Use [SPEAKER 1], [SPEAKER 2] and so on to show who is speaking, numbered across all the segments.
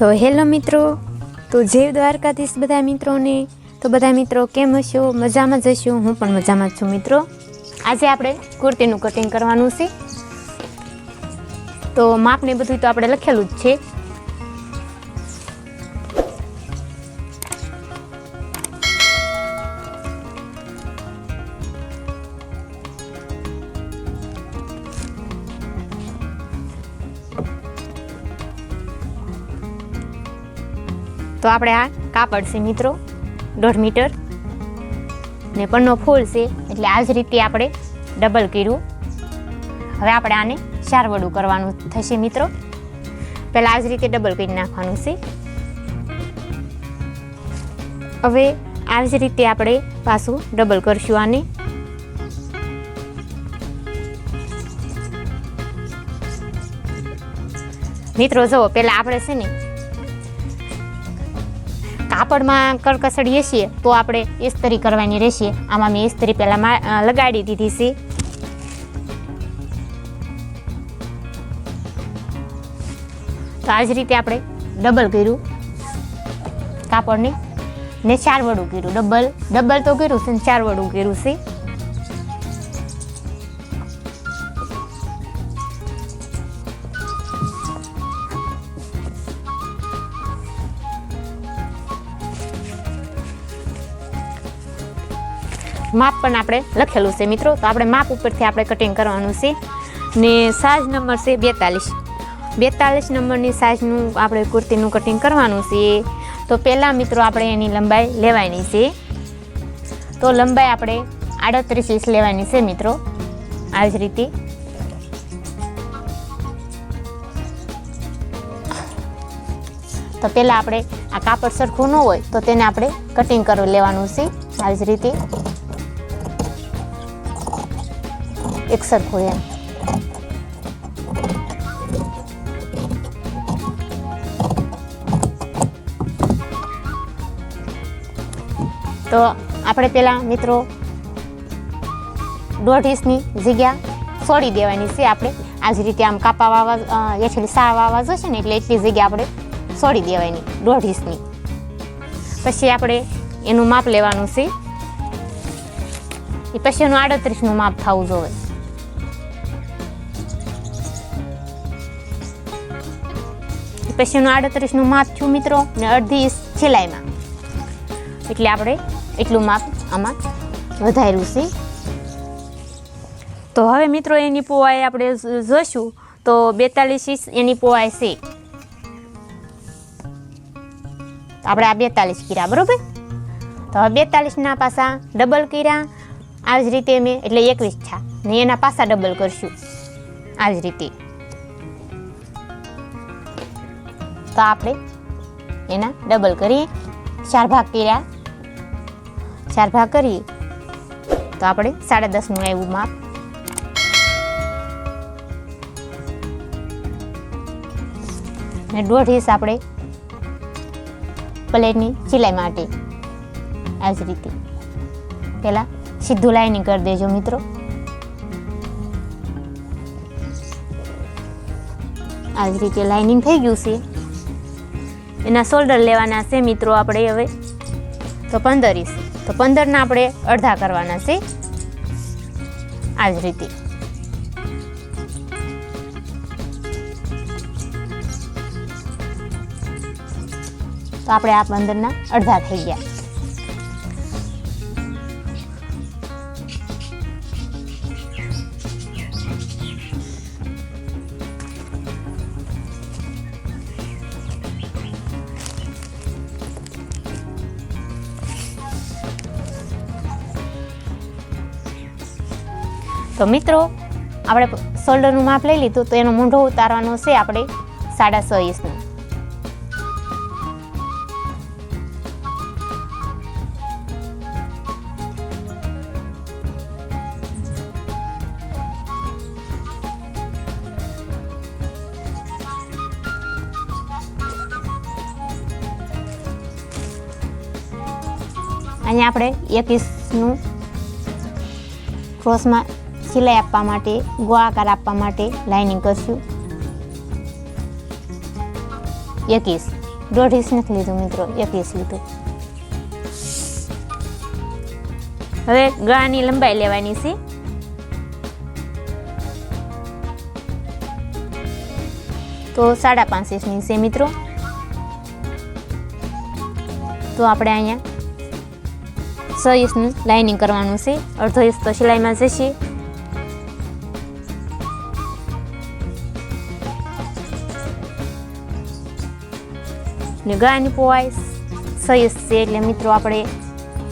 [SPEAKER 1] તો હેલો મિત્રો, તો જય દ્વારકાધીશ બધા મિત્રોને. તો બધા મિત્રો કેમ હશો? મજામાં જ હશો? હું પણ મજામાં છું મિત્રો. આજે આપણે કુર્તીનું કટિંગ કરવાનું છે. તો માપને બધું તો આપણે લખેલું જ છે. તો આપણે આ કાપડ છે મિત્રો, દોઢ મીટર. ને પન્નો ફૂલ છે, એટલે આ જ રીતે આપણે ડબલ કર્યું. હવે આપણે આને સારવડું કરવાનું થશે મિત્રો. પહેલાં આ જ રીતે ડબલ કરી નાખવાનું છે. હવે આ જ રીતે આપણે પાછું ડબલ કરશું આને. મિત્રો જુઓ પહેલાં આપણે છે ને કાપડમાં કરકસડીએ છીએ, તો આપણે ઇસ્ત્રી કરવાની રહેશે. આમાં મેં ઇસ્ત્રી પહેલાં લગાડી દીધી છે. તો આ જ રીતે આપણે ડબલ કર્યું. કાપડને ને ચાર વડું કર્યું. ડબલ ડબલ તો કર્યું છે ને ચાર વડું કર્યું છે. માપ પણ આપણે લખેલું છે મિત્રો. તો આપણે માપ ઉપરથી આપણે કટિંગ કરવાનું છે. ને સાઇઝ નંબર છે બેતાલીસ. બેતાલીસ નંબરની સાઇઝનું આપણે કુર્તીનું કટિંગ કરવાનું છે. તો પહેલાં મિત્રો આપણે એની લંબાઈ લેવાની છે. તો લંબાઈ આપણે આડત્રીસ ઇંચ લેવાની છે મિત્રો. આ જ રીતે. તો પહેલાં આપણે આ કાપડ સરખું ન હોય તો તેને આપણે કટિંગ કરી લેવાનું છે. આવી જ રીતે. એક સરખું તો આપણે પેલા મિત્રો દોઢ ઇંચની જગ્યા છોડી દેવાની છે. આપણે આ જ રીતે આમ કાપા વાવા એચડી સા વાવા જશે ને એટલે એટલી જગ્યા આપણે છોડી દેવાની દોઢ ઇંચની. પછી આપણે એનું માપ લેવાનું છે. એ પછી એનું આડત્રીસનું માપ થવું જોઈએ. પછીનું આડત્રીસનું માપ છું મિત્રો ને અડધી સિલાઈમાં એટલે આપણે એટલું માપ આમાં વધાર્યું છે. તો હવે મિત્રો એની પોવાઈ આપણે જોઈશું તો બેતાલીસ ઇંચ એની પોવાઈ છે. આપણે આ બેતાલીસ કર્યા, બરોબર? તો હવે બેતાલીસના પાસા ડબલ કર્યા. આવી જ રીતે મેં, એટલે એકવીસ થયા. ને એના પાસા ડબલ કરશું. આવી જ રીતે. તો આપણે એના ડબલ કરીએ. ચાર ભાગ કર્યા. ચાર ભાગ કરીએ. તો આપણે સાડા દસનું આવ્યું માપ. ને દોઢ ઇંચ આપણે પ્લેટની સિલાઈ માટે. આ જ રીતે. પહેલાં સીધું લાઈનિંગ કરી દેજો મિત્રો. આ જ રીતે લાઇનિંગ થઈ ગયું છે. એના શોલ્ડર લેવાના છે, મિત્રો, આપણે હવે. તો પંદર ઇંચ તો પંદરના આપણે અડધા કરવાના છે. આ જ રીતે. તો આપણે આ પંદરના અડધા થઈ ગયા. તો મિત્રો, આપણે શોલ્ડરનું માપ લઈ લીધું તો એનો મૂંઢો ઉતારવાનો છે આપણે સાડા છ ઇંચનો. અહીંયા આપણે એક ઇંચનું ક્રોસમાં સિલાઈ આપવા માટે ગોળાકાર આપવા માટે લાઇનિંગ કરશું. એકવીસ. દોઢ ઇંચ નથી લીધું મિત્રો, એકવીસ લીધું. હવે ગળાની લંબાઈ લેવાની છે. તો સાડા પાંચ ઇંચની છે મિત્રો. તો આપણે અહીંયા છ ઇંચનું લાઇનિંગ કરવાનું છે. અડધો ઇંચ તો સિલાઈમાં જશે. ને પોવાય. છ ઇંચ છે એટલે મિત્રો આપણે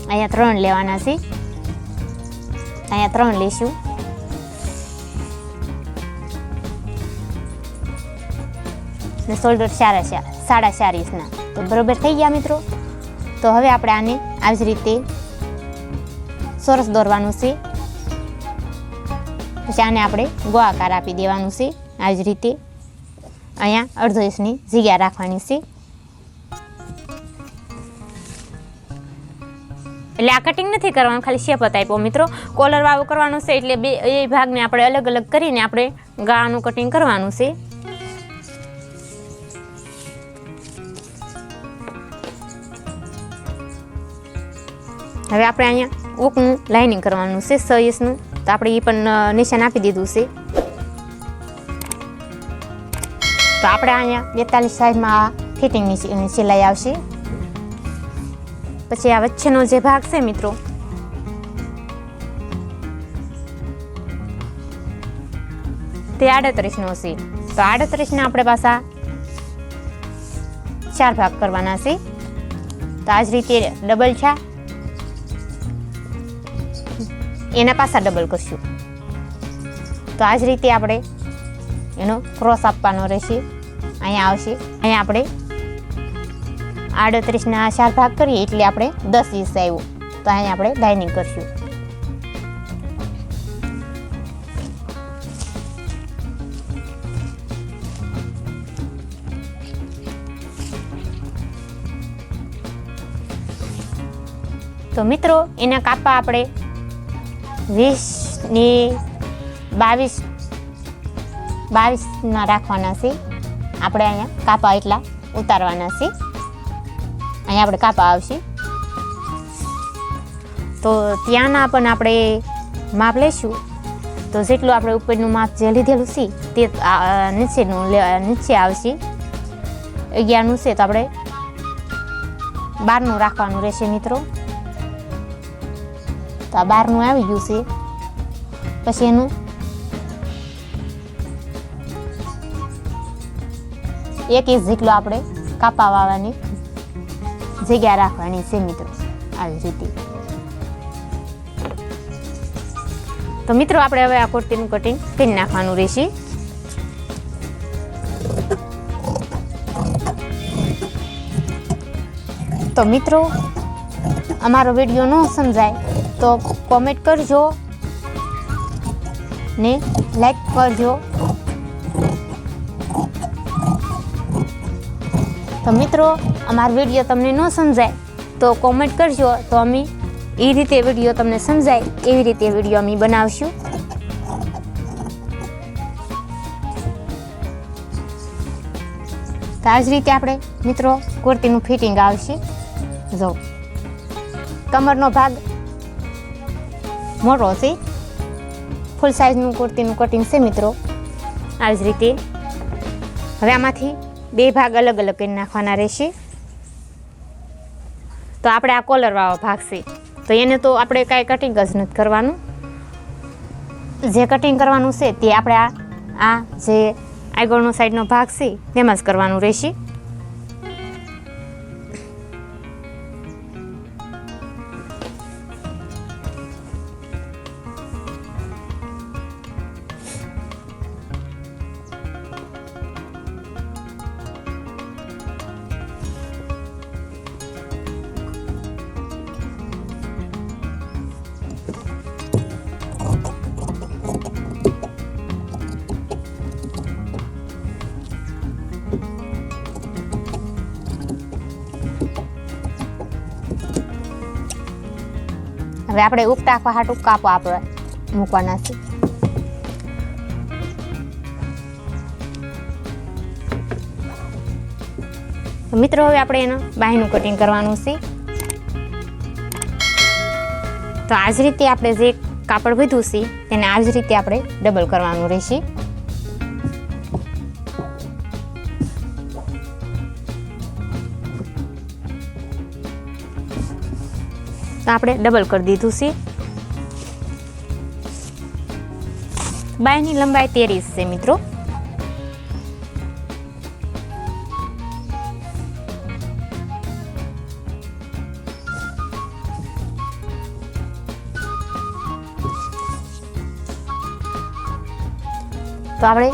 [SPEAKER 1] અહીંયા ત્રણ લેવાના છે. અહીંયા ત્રણ લઈશું ને શોલ્ડર સારા સાડા ચાર ઇંચના તો બરોબર થઈ ગયા મિત્રો. તો હવે આપણે આને આવી જ રીતે સરસ દોરવાનું છે. પછી આને આપણે ગોળાકાર આપી દેવાનું છે. આવી જ રીતે અહીંયા અડધો ઇંચની જગ્યા રાખવાની છે. એટલે આ કટિંગ નથી કરવાનું, ખાલી શેપ આપ્યો મિત્રો. કોલર વાવ કરવાનું છે એટલે બે, એ ભાગને આપણે અલગ અલગ કરીને આપણે ગાળાનું કટિંગ કરવાનું છે. હવે આપણે અહીંયા ઓકનું લાઇનિંગ કરવાનું છે છ તો આપણે એ પણ નિશાન આપી દીધું છે. તો આપણે અહીંયા બેતાલીસ સાઈઝમાં ફિટિંગની સિલાઈ આવશે. પછી આ વચ્ચેનો જે ભાગ છે મિત્રો. તે આડત્રીસનો છે. તો આડત્રીસના આપણે પાછા ચાર ભાગ કરવાના છે. તો આ જ રીતે ડબલ છે. એના પાછા ડબલ કરશું. તો આ જ રીતે આપણે એનો ક્રોસ આપવાનો રહેશે. અહીંયા આવશે. અહીંયા આપણે આડત્રીસના ચાર ભાગ કરીએ એટલે આપણે દસ ઇંચ આવ્યું. તો અહીંયા આપણે લાઇનિંગ કરશું. તો મિત્રો, એના કાપા આપણે વીસની બાવીસ બાવીસના રાખવાના છે આપણે અહીંયા કાપા એટલા ઉતારવાના છે અહીંયા આપણે કાપા આવશે. તો ત્યાંના પણ આપણે માપ લઈશું તો જેટલું આપણે ઉપરનું માપ જે લીધેલું છે તે નીચેનું નીચે આવશે. અગિયારનું છે તો આપણે બારનું રાખવાનું રહેશે મિત્રો. તો આ બારનું આવી ગયું છે. પછી એનું એક ઇંચ જેટલું આપણે કાપા વાવવાની જગ્યા રાખવાની છે મિત્રો આવી રીતે તો મિત્રો આપણે હવે આ કુર્તીનું કટિંગ કરી નાખવાનું રહેશે તો મિત્રો અમારો વીડિયો ન સમજાય તો કોમેન્ટ કરજો ને લાઈક કરજો તો મિત્રો અમારો વીડિયો તમને ન સમજાય, તો કોમેન્ટ કરજો. તો અમે એ રીતે વીડિયો તમને સમજાય, એવી રીતે વીડિયો અમે બનાવશું. તો આ જ રીતે આપણે મિત્રો કુર્તીનું ફિટિંગ આવશે. જો, કમરનો ભાગ મોટો છે. ફૂલ સાઇઝનું કુર્તીનું કટિંગ છે મિત્રો. આ જ રીતે હવે આમાંથી બે ભાગ અલગ અલગ કરી નાખવાના રહેશે. તો આપણે આ કોલરવાળો ભાગ છે. તો એને તો આપણે કાંઈ કટિંગ જ નથી કરવાનું. જે કટિંગ કરવાનું છે તે આપણે આ આ જે આગળનો સાઈડનો ભાગ છે, તેમાં જ કરવાનું રહેશે. હવે આપણે ઉપટા આખા હાટું કાપો આપણે મૂકવાના છે. મિત્રો હવે આપણે એનું બાહીનું કટિંગ કરવાનું છે. તો આ જ રીતે આપણે જે કાપડ વધ્યું છે, તેને આ જ રીતે આપણે ડબલ કરવાનું રહેશે. તો આપણે ડબલ કરી દીધું છે. બાયની લંબાઈ તેરીસ છે મિત્રો. તો આપણે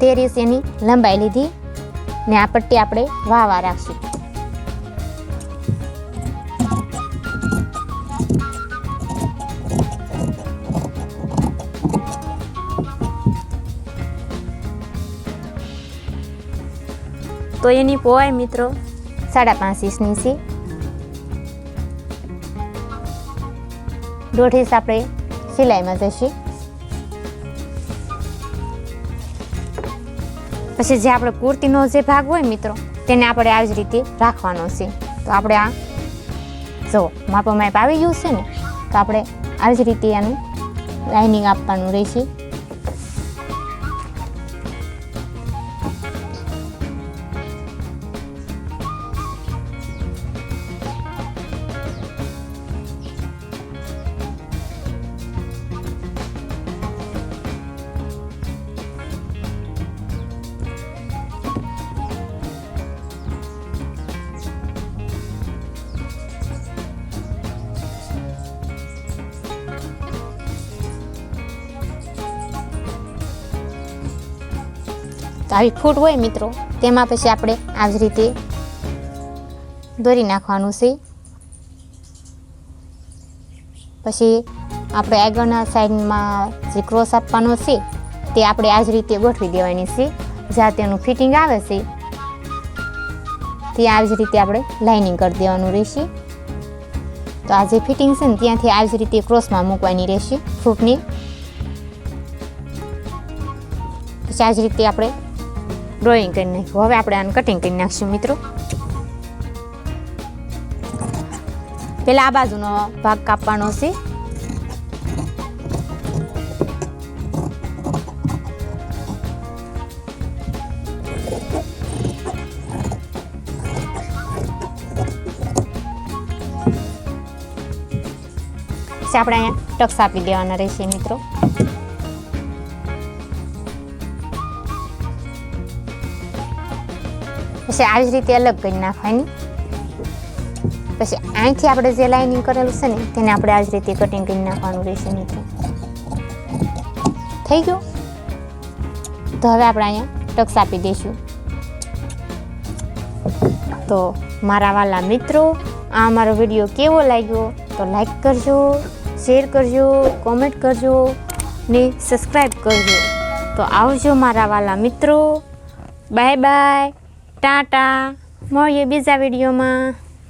[SPEAKER 1] તેરીસ એની લંબાઈ લીધી ને આ પટ્ટી આપણે વાવા રાખશું. તો એની પોવાય મિત્રો સાડા પાંચ ઇંચની છે દોઢ આપણે સિલાઈમાં જશે પછી જે આપણે કુર્તીનો જે ભાગ હોય મિત્રો તેને આપણે આવી જ રીતે રાખવાનો છે તો આપણે આ જો માપો માપ આવી ગયું છે ને તો આપણે આવી જ રીતે આનું લાઇનિંગ આપવાનું રહેશે આવી ફૂટ હોય મિત્રો, તેમાં પછી આપણે આ જ રીતે દોરી નાખવાનું છે. પછી આપણે આગળના સાઈડમાં જે ક્રોસ આપવાનો છે, તે આપણે આ જ રીતે ગોઠવી દેવાની છે, જ્યાં તેનું ફિટિંગ આવે છે. તે આ જ રીતે આપણે લાઇનિંગ કરી દેવાનું રહેશે. તો આ જે ફિટિંગ છે ને, ત્યાંથી આ જ રીતે ક્રોસમાં મૂકવાની રહેશે ફ્રૂટની પછી આ જ રીતે આપણે ડ્રોઈંગ કરી નાખ્યું. હવે આપણે આને કટિંગ કરી નાખશું, મિત્રો. પેલા આ બાજુનો ભાગ કાપવાનો છે. આપણે અહીંયા ટક્સ આપી દેવાના રહેશે, મિત્રો. પછી આવી જ રીતે અલગ કરી નાખવાની. પછી અહીંથી આપણે જે લાઇનિંગ કરેલું છે ને, તેને આપણે આ જ રીતે કટિંગ કરી નાખવાનું રહેશે નીચે. થઈ ગયું? તો હવે આપણે અહીંયા ટક્સ આપી દઈશું. તો મારા વાલા મિત્રો, આ મારો વીડિયો કેવો લાગ્યો તો લાઈક કરજો શેર કરજો કોમેન્ટ કરજો ને સબસ્ક્રાઈબ કરજો. તો આવજો મારા વાલા મિત્રો. બાય બાય ટાટા મળીએ બીજા વિડીયોમાં.